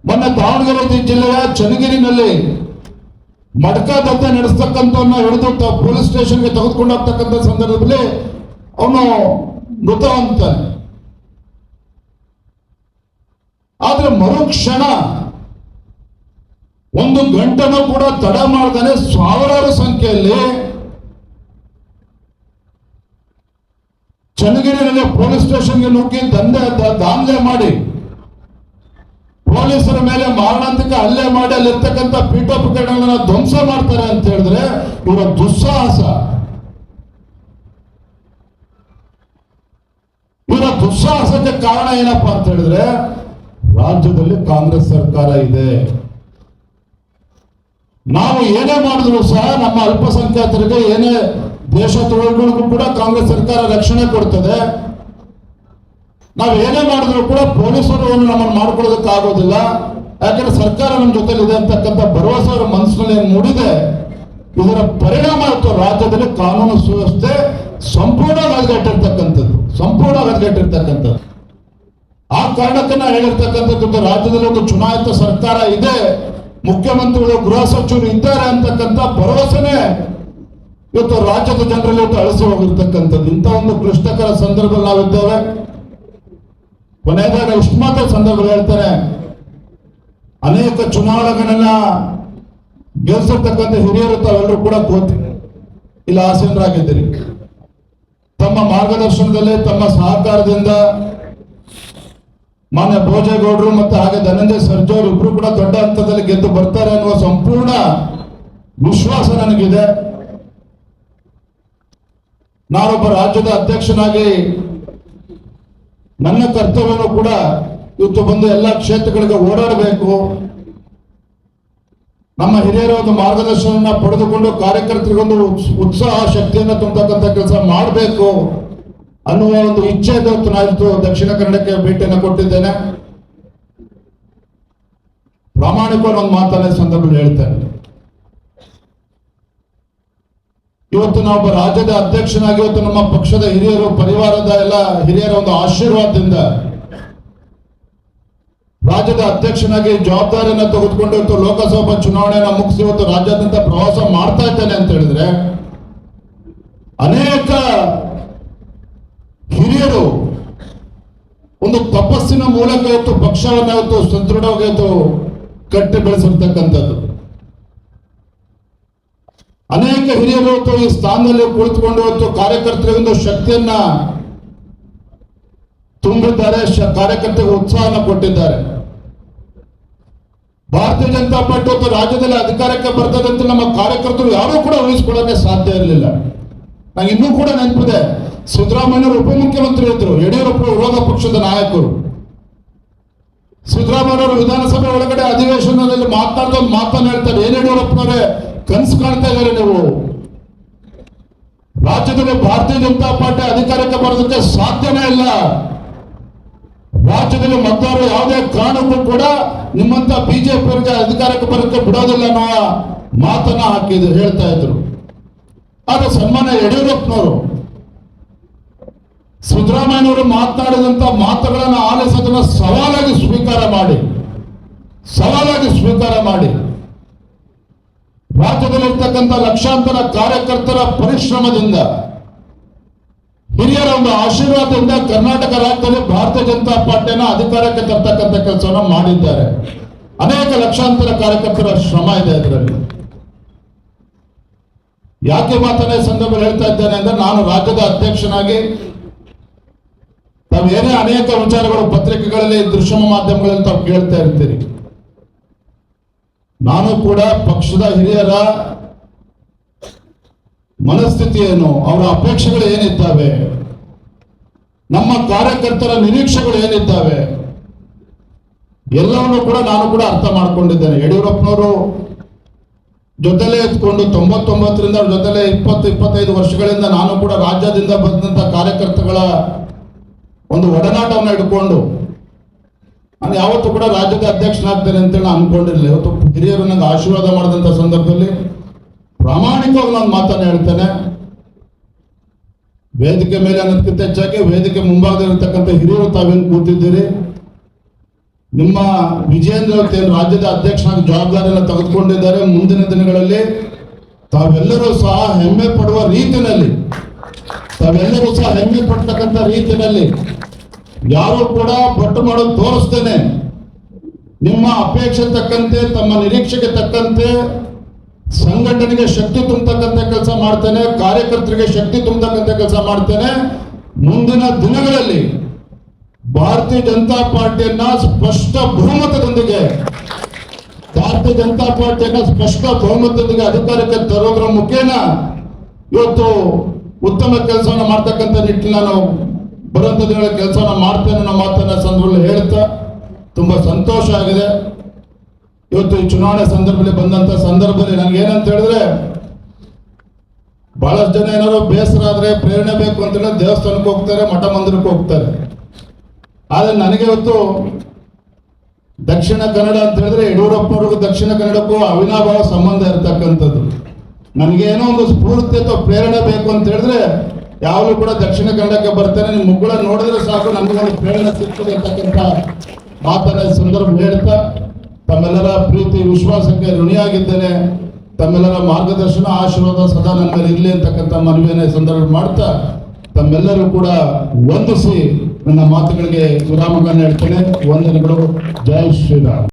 ಮೊನ್ನೆ ದಾವಣಗೆರೆ ಜಿಲ್ಲೆಯ ಚನ್ನಗಿರಿನಲ್ಲಿ ಮಡ್ಕ ದಂಧೆ ನಡೆಸ್ತಕ್ಕಂಥವನ್ನ ಹಿಡಿದು ಪೊಲೀಸ್ ಸ್ಟೇಷನ್ಗೆ ತೆಗೆದುಕೊಂಡು ಹೋಗ್ತಕ್ಕಂಥ ಸಂದರ್ಭದಲ್ಲಿ ಅವನು ಮೃತ ಅಂತಾನೆ ಆದ್ರೆ ಮರುಕ್ಷಣ ಒಂದು ಗಂಟೆನೂ ಕೂಡ ತಡ ಮಾಡ್ದಾನೆ ಸಾವಿರಾರು ಸಂಖ್ಯೆಯಲ್ಲಿ ಚನ್ನಗಿರಿನಲ್ಲಿ ಪೊಲೀಸ್ ಸ್ಟೇಷನ್ಗೆ ನುಗ್ಗಿ ದಂಧೆ ದಾಂಧೆ ಮಾಡಿ ಪೊಲೀಸರ ಮೇಲೆ ಮಾರಣಾಂತಿಕ ಹಲ್ಲೆ ಮಾಡಿ ಅಲ್ಲಿರ್ತಕ್ಕಂಥ ಪೀಠೋಪಕರಣಗಳನ್ನ ಧ್ವಂಸ ಮಾಡ್ತಾರೆ ಅಂತ ಹೇಳಿದ್ರೆ ಇವರ ದುಸ್ಸಾಹಸ. ಇವರ ದುಸ್ಸಾಹಸಕ್ಕೆ ಕಾರಣ ಏನಪ್ಪಾ ಅಂತ ಹೇಳಿದ್ರೆ ರಾಜ್ಯದಲ್ಲಿ ಕಾಂಗ್ರೆಸ್ ಸರ್ಕಾರ ಇದೆ. ನಾವು ಏನೇ ಮಾಡಿದ್ರು ಸಹ ನಮ್ಮ ಅಲ್ಪಸಂಖ್ಯಾತರಿಗೆ ಏನೇ ದೇಶ ತೊಳಗಳಿಗೂ ಕೂಡ ಕಾಂಗ್ರೆಸ್ ಸರ್ಕಾರ ರಕ್ಷಣೆ ಕೊಡ್ತದೆ. ನಾವು ಏನೇ ಮಾಡಿದ್ರು ಕೂಡ ಪೊಲೀಸರು ನಮ್ಮನ್ನು ಮಾಡ್ಕೊಳ್ಳೋದಕ್ಕೆ ಆಗೋದಿಲ್ಲ. ಯಾಕಂದ್ರೆ ಸರ್ಕಾರ ನಮ್ಮ ಜೊತೆಲಿದೆ ಅಂತಕ್ಕಂಥ ಭರವಸೆ ಅವರ ಮನಸ್ಸಿನಲ್ಲಿ ಏನು ಮೂಡಿದೆ, ಇದರ ಪರಿಣಾಮ ಇವತ್ತು ರಾಜ್ಯದಲ್ಲಿ ಕಾನೂನು ಸುವ್ಯವಸ್ಥೆ ಸಂಪೂರ್ಣ ಹದಗೆಟ್ಟಿರ್ತಕ್ಕಂಥದ್ದು ಸಂಪೂರ್ಣ ಹದಗೆಟ್ಟಿರ್ತಕ್ಕಂಥದ್ದು ಆ ಕಾರಣಕ್ಕೆ ನಾವು ಹೇಳಿರ್ತಕ್ಕಂಥದ್ದು ರಾಜ್ಯದಲ್ಲಿ ಒಂದು ಚುನಾಯಿತ ಸರ್ಕಾರ ಇದೆ. ಮುಖ್ಯಮಂತ್ರಿಗಳು ಗೃಹ ಸಚಿವರು ಇದ್ದಾರೆ ಅಂತಕ್ಕಂಥ ಭರವಸೆನೆ ಇವತ್ತು ರಾಜ್ಯದ ಜನರಲ್ಲಿ ಇವತ್ತು ಅಳಿಸಿ ಹೋಗಿರ್ತಕ್ಕಂಥದ್ದು. ಇಂಥ ಒಂದು ಕ್ಲಿಷ್ಟಕರ ಸಂದರ್ಭದಲ್ಲಿ ನಾವಿದ್ದೇವೆ. ಕೊನೆಯದಾಗ ಇಷ್ಟು ಮಾತ್ರ ಸಂದರ್ಭ ಹೇಳ್ತಾರೆ ಅನೇಕ ಚುನಾವಣೆಗಳನ್ನ ಗೆಲ್ಸಿರ್ತಕ್ಕಂಥ ಹಿರಿಯರು ತಾವೆಲ್ಲರೂ ಕೂಡ ಕೋತಿ ಇಲ್ಲಿ, ಆಸೀನರಾಗಿದ್ದೀರಿ. ತಮ್ಮ ಮಾರ್ಗದರ್ಶನದಲ್ಲಿ, ತಮ್ಮ ಸಹಕಾರದಿಂದ ಮಾನ್ಯ ಭೋಜೇಗೌಡರು ಮತ್ತು ಹಾಗೆ ಧನಂಜಯ ಸರ್ಜೋರ್ ಇಬ್ರು ಕೂಡ ದೊಡ್ಡ ಹಂತದಲ್ಲಿ ಗೆದ್ದು ಬರ್ತಾರೆ ಅನ್ನುವ ಸಂಪೂರ್ಣ ವಿಶ್ವಾಸ ನನಗಿದೆ. ನಾನೊಬ್ಬ ರಾಜ್ಯದ ಅಧ್ಯಕ್ಷನಾಗಿ ನನ್ನ ಕರ್ತವ್ಯನೂ ಕೂಡ ಇವತ್ತು ಬಂದು ಎಲ್ಲ ಕ್ಷೇತ್ರಗಳಿಗೆ ಓಡಾಡಬೇಕು. ನಮ್ಮ ಹಿರಿಯರ ಒಂದು ಮಾರ್ಗದರ್ಶನ ಪಡೆದುಕೊಂಡು ಕಾರ್ಯಕರ್ತರಿಗೊಂದು ಉತ್ಸ್- ಉತ್ಸಾಹ, ಶಕ್ತಿಯನ್ನು ತುಂಬತಕ್ಕಂಥ ಕೆಲಸ ಮಾಡಬೇಕು. ಅನ್ನುವ ಒಂದು ಇಚ್ಛೆ ಇವತ್ತು ನಾವಿತ್ತು ದಕ್ಷಿಣ ಕನ್ನಡಕ್ಕೆ ಭೇಟಿಯನ್ನು ಕೊಟ್ಟಿದ್ದೇನೆ. ಪ್ರಾಮಾಣಿಕವಾಗಿ ಒಂದು ಮಾತನ್ನ ಸಂದರ್ಭದಲ್ಲಿ ಹೇಳ್ತೇನೆ. ಇವತ್ತು ನಾವೊಬ್ಬ ರಾಜ್ಯದ ಅಧ್ಯಕ್ಷನಾಗಿ ಇವತ್ತು ನಮ್ಮ ಪಕ್ಷದ ಹಿರಿಯರು, ಪರಿವಾರದ ಎಲ್ಲ ಹಿರಿಯರ ಒಂದು ಆಶೀರ್ವಾದದಿಂದ ರಾಜ್ಯದ ಅಧ್ಯಕ್ಷನಾಗಿ ಜವಾಬ್ದಾರಿಯನ್ನ ತೆಗೆದುಕೊಂಡು ಇವತ್ತು ಲೋಕಸಭಾ ಚುನಾವಣೆಯನ್ನು ಮುಗಿಸಿ ಇವತ್ತು ರಾಜ್ಯಾದ್ಯಂತ ಪ್ರವಾಸ ಮಾಡ್ತಾ ಇದ್ದೇನೆ ಅಂತ ಹೇಳಿದ್ರೆ ಅನೇಕ ಹಿರಿಯರು, ಒಂದು ತಪಸ್ಸಿನ ಮೂಲಕ ಇವತ್ತು ಪಕ್ಷವನ್ನಾಗುತ್ತೋ ಇವತ್ತು ಸದೃಢವಾಗಿ ಇವತ್ತು ಕಟ್ಟಿ ಬೆಳೆಸಿರ್ತಕ್ಕಂಥದ್ದು. ಅನೇಕ ಹಿರಿಯರು ಇವತ್ತು ಈ ಸ್ಥಾನದಲ್ಲಿ ಕುಳಿತುಕೊಂಡು ಇವತ್ತು ಕಾರ್ಯಕರ್ತರಿಗೆ ಒಂದು ಶಕ್ತಿಯನ್ನ ತುಂಬಿದ್ದಾರೆ ಕಾರ್ಯಕರ್ತರಿಗೆ ಉತ್ಸಾಹನ ಕೊಟ್ಟಿದ್ದಾರೆ. ಭಾರತೀಯ ಜನತಾ ಪಾರ್ಟಿ ಇವತ್ತು ರಾಜ್ಯದಲ್ಲಿ ಅಧಿಕಾರಕ್ಕೆ ಬರ್ತದೆ ಅಂತ ನಮ್ಮ ಕಾರ್ಯಕರ್ತರು ಯಾರೂ ಕೂಡ ಊಹಿಸಿಕೊಳ್ಳೋಕೆ ಸಾಧ್ಯ ಇರಲಿಲ್ಲ. ನಂಗೆ ಇನ್ನೂ ಕೂಡ ನೆನಪಿದೆ. ಸಿದ್ದರಾಮಯ್ಯವರು ಉಪಮುಖ್ಯಮಂತ್ರಿ ಇದ್ರು, ಯಡಿಯೂರಪ್ಪ ವಿರೋಧ ಪಕ್ಷದ ನಾಯಕರು. ಸಿದ್ದರಾಮಯ್ಯವರು ವಿಧಾನಸಭೆ ಒಳಗಡೆ ಅಧಿವೇಶನದಲ್ಲಿ ಮಾತನಾಡ್ತಾ ಮಾತನ್ನ ಹೇಳ್ತಾರೆ. ಏನ್ ಯಡಿಯೂರಪ್ಪನವರೇ, ಕನಸು ಕಾಣ್ತಾ ಇದ್ದಾರೆ ನೀವು. ರಾಜ್ಯದಲ್ಲಿ ಭಾರತೀಯ ಜನತಾ ಪಾರ್ಟಿ ಅಧಿಕಾರಕ್ಕೆ ಬರೋದಕ್ಕೆ ಸಾಧ್ಯನೇ ಇಲ್ಲ. ರಾಜ್ಯದಲ್ಲಿ ಮತದಾರರು ಯಾವುದೇ ಕಾರಣಕ್ಕೂ ಕೂಡ ನಿಮ್ಮಂತ ಬಿಜೆಪಿ ಅಧಿಕಾರಕ್ಕೆ ಬರೋಕ್ಕೆ ಬಿಡೋದಿಲ್ಲ ಅನ್ನೋ ಮಾತನ್ನ ಹಾಕಿದ್ರು, ಹೇಳ್ತಾ ಇದ್ರು. ಆದ್ರೆ ಸನ್ಮಾನ ಯಡಿಯೂರಪ್ಪನವರು. ಸಿದ್ದರಾಮಯ್ಯನವರು ಮಾತನಾಡಿದಂತ ಮಾತುಗಳನ್ನು ಆಲಿಸೋದನ್ನ ಸವಾಲಾಗಿ ಸ್ವೀಕಾರ ಮಾಡಿ, ಸವಾಲಾಗಿ ಸ್ವೀಕಾರ ಮಾಡಿ. ರಾಜ್ಯದಲ್ಲಿರ್ತಕ್ಕಂಥ ಲಕ್ಷಾಂತರ ಕಾರ್ಯಕರ್ತರ ಪರಿಶ್ರಮದಿಂದ ಹಿರಿಯರ ಒಂದು ಆಶೀರ್ವಾದದಿಂದ ಕರ್ನಾಟಕ ರಾಜ್ಯದಲ್ಲಿ ಭಾರತೀಯ ಜನತಾ ಪಾರ್ಟಿಯನ್ನ ಅಧಿಕಾರಕ್ಕೆ ತರ್ತಕ್ಕಂಥ ಕೆಲಸವನ್ನು ಮಾಡಿದ್ದಾರೆ. ಅನೇಕ ಲಕ್ಷಾಂತರ ಕಾರ್ಯಕರ್ತರ ಶ್ರಮ ಇದೆ ಅದರಲ್ಲಿ ಯಾಕೆ ಮಾತನ್ನ ಸಂದರ್ಭ ಹೇಳ್ತಾ ಇದ್ದೇನೆ ಅಂದ್ರೆ ನಾನು ರಾಜ್ಯದ ಅಧ್ಯಕ್ಷನಾಗಿ ತಾವು ಏನೇ ಅನೇಕ ವಿಚಾರಗಳು ಪತ್ರಿಕೆಗಳಲ್ಲಿ ದೃಶ್ಯ ಮಾಧ್ಯಮಗಳಲ್ಲಿ ತಾವು ಕೇಳ್ತಾ ಇರ್ತೀರಿ. ನಾನು ಕೂಡ ಪಕ್ಷದ ಹಿರಿಯರ ಮನಸ್ಥಿತಿ ಏನು ಅವರ ಅಪೇಕ್ಷೆಗಳು ಏನಿದ್ದಾವೆ, ನಮ್ಮ ಕಾರ್ಯಕರ್ತರ ನಿರೀಕ್ಷೆಗಳು ಏನಿದ್ದಾವೆ, ಎಲ್ಲವನ್ನು ಕೂಡ ನಾನು ಕೂಡ ಅರ್ಥ ಮಾಡ್ಕೊಂಡಿದ್ದೇನೆ. ಯಡಿಯೂರಪ್ಪನವರು ಜೊತೆಲೇ ಇದ್ಕೊಂಡು ತೊಂಬತ್ತೊಂಬತ್ತರಿಂದ ಜೊತೆಲೆ ಇಪ್ಪತ್ತು, ಇಪ್ಪತ್ತೈದು ವರ್ಷಗಳಿಂದ ನಾನು ಕೂಡ ರಾಜ್ಯದಿಂದ ಬಂದಂತ ಕಾರ್ಯಕರ್ತಗಳ ಒಂದು ಒಡನಾಟವನ್ನು ಇಟ್ಕೊಂಡು ನಾನು ಯಾವತ್ತೂ ಕೂಡ ರಾಜ್ಯದ ಅಧ್ಯಕ್ಷನಾಗ್ತೇನೆ ಅಂತೇಳಿ ನಾನು ಅನ್ಕೊಂಡಿರಲಿಲ್ಲ. ಇವತ್ತು ಹಿರಿಯರು ನನಗೆ ಆಶೀರ್ವಾದ ಮಾಡಿದಂಥ ಸಂದರ್ಭದಲ್ಲಿ ಪ್ರಾಮಾಣಿಕವಾಗಿ ನಾನು ಮಾತನ್ನು ಹೇಳ್ತೇನೆ. ವೇದಿಕೆ ಮೇಲೆ ಅನ್ನೋದಕ್ಕಿಂತ ಹೆಚ್ಚಾಗಿ ವೇದಿಕೆ ಮುಂಭಾಗದಲ್ಲಿರ್ತಕ್ಕಂಥ ಹಿರಿಯರು ತಾವೇನು ಕೂತಿದ್ದೀರಿ? ನಿಮ್ಮ ವಿಜೇಂದ್ರ ರಾಜ್ಯದ ಅಧ್ಯಕ್ಷನಾಗಿ ಜವಾಬ್ದಾರಿಯನ್ನು ತೆಗೆದುಕೊಂಡಿದ್ದಾರೆ. ಮುಂದಿನ ದಿನಗಳಲ್ಲಿ ತಾವೆಲ್ಲರೂ ಸಹ ಹೆಮ್ಮೆ ಪಡುವ ರೀತಿಯಲ್ಲಿ, ತಾವೆಲ್ಲರೂ ಸಹ ಹೆಮ್ಮೆ ಪಡ್ತಕ್ಕಂಥ ರೀತಿಯಲ್ಲಿ ಯಾರು ಕೂಡ ಪಟ್ಟು ಮಾಡೋದು ತೋರಿಸ್ತೇನೆ. ನಿಮ್ಮ ಅಪೇಕ್ಷೆ ತಕ್ಕಂತೆ, ತಮ್ಮ ನಿರೀಕ್ಷೆಗೆ ತಕ್ಕಂತೆ ಸಂಘಟನೆಗೆ ಶಕ್ತಿ ತುಂಬತಕ್ಕಂಥ ಕೆಲಸ ಮಾಡ್ತೇನೆ, ಕಾರ್ಯಕರ್ತರಿಗೆ ಶಕ್ತಿ ತುಂಬತಕ್ಕಂಥ ಕೆಲಸ ಮಾಡ್ತೇನೆ. ಮುಂದಿನ ದಿನಗಳಲ್ಲಿ ಭಾರತೀಯ ಜನತಾ ಪಾರ್ಟಿಯನ್ನ ಸ್ಪಷ್ಟ ಬಹುಮತದೊಂದಿಗೆ, ಭಾರತೀಯ ಜನತಾ ಪಾರ್ಟಿಯನ್ನ ಸ್ಪಷ್ಟ ಬಹುಮತದೊಂದಿಗೆ ಅಧಿಕಾರಕ್ಕೆ ತರೋದ್ರ ಮುಖೇನ ಇವತ್ತು ಉತ್ತಮ ಕೆಲಸವನ್ನು ಮಾಡ್ತಕ್ಕಂಥ ನಿಟ್ಟಿನಲ್ಲಿ ನಾವು ಬರುವಂತ ದಿನಗಳ ಕೆಲಸವನ್ನು ಮಾಡ್ತೇನೆ ಅನ್ನೋ ಮಾತನ್ನ ಸಂದರ್ಭದಲ್ಲಿ ಹೇಳ್ತಾ ತುಂಬಾ ಸಂತೋಷ ಆಗಿದೆ. ಇವತ್ತು ಈ ಚುನಾವಣೆ ಸಂದರ್ಭದಲ್ಲಿ ಬಂದಂತ ಸಂದರ್ಭದಲ್ಲಿ ನನಗೆ ಏನಂತ ಹೇಳಿದ್ರೆ, ಬಹಳಷ್ಟು ಜನ ಏನಾದ್ರು ಬೇಸರ ಆದ್ರೆ ಪ್ರೇರಣೆ ಬೇಕು ಅಂತ ಹೇಳಿ ದೇವಸ್ಥಾನಕ್ಕೆ ಹೋಗ್ತಾರೆ, ಮಠ ಮಂದಿರಕ್ಕೆ ಹೋಗ್ತಾರೆ. ಆದ್ರೆ ನನಗೆ ಇವತ್ತು ದಕ್ಷಿಣ ಕನ್ನಡ ಅಂತ ಹೇಳಿದ್ರೆ ಯಡಿಯೂರಪ್ಪನವ್ರಿಗೂ ದಕ್ಷಿಣ ಕನ್ನಡಕ್ಕೂ ಅವಿನಾಭಾವ ಸಂಬಂಧ ಇರತಕ್ಕಂಥದ್ದು. ನನಗೇನೋ ಒಂದು ಸ್ಫೂರ್ತಿ ಅಥವಾ ಪ್ರೇರಣೆ ಬೇಕು ಅಂತ ಹೇಳಿದ್ರೆ ಯಾವಾಗಲೂ ಕೂಡ ದಕ್ಷಿಣ ಕನ್ನಡಕ್ಕೆ ಬರ್ತೇನೆ. ನಿಮ್ಮ ಮುಗ್ಗಳ ನೋಡಿದ್ರೆ ಸಾಕು, ನನಗೆ ಒಂದು ಪ್ರೇರಣೆ ಸಿಗ್ತದೆ ಅಂತಕ್ಕಂಥ ಮಾತನ್ನ ಸಂದರ್ಭ ಹೇಳ್ತಾ, ತಮ್ಮೆಲ್ಲರ ಪ್ರೀತಿ, ವಿಶ್ವಾಸಕ್ಕೆ ಋಣಿಯಾಗಿದ್ದೇನೆ. ತಮ್ಮೆಲ್ಲರ ಮಾರ್ಗದರ್ಶನ, ಆಶೀರ್ವಾದ ಸದಾ ನನ್ನ ಮೇಲೆ ಇರಲಿ ಅಂತಕ್ಕಂಥ ಮನವಿಯನ್ನು ಸಂದರ್ಭ ಮಾಡ್ತಾ, ತಮ್ಮೆಲ್ಲರೂ ಕೂಡ ವಂದಿಸಿ ನನ್ನ ಮಾತುಗಳಿಗೆ ವಿರಾಮಗಳನ್ನು ಹೇಳ್ತೇನೆ. ವಂದನೆಗಳು. ಜಯ ಶ್ರೀರಾಮ್.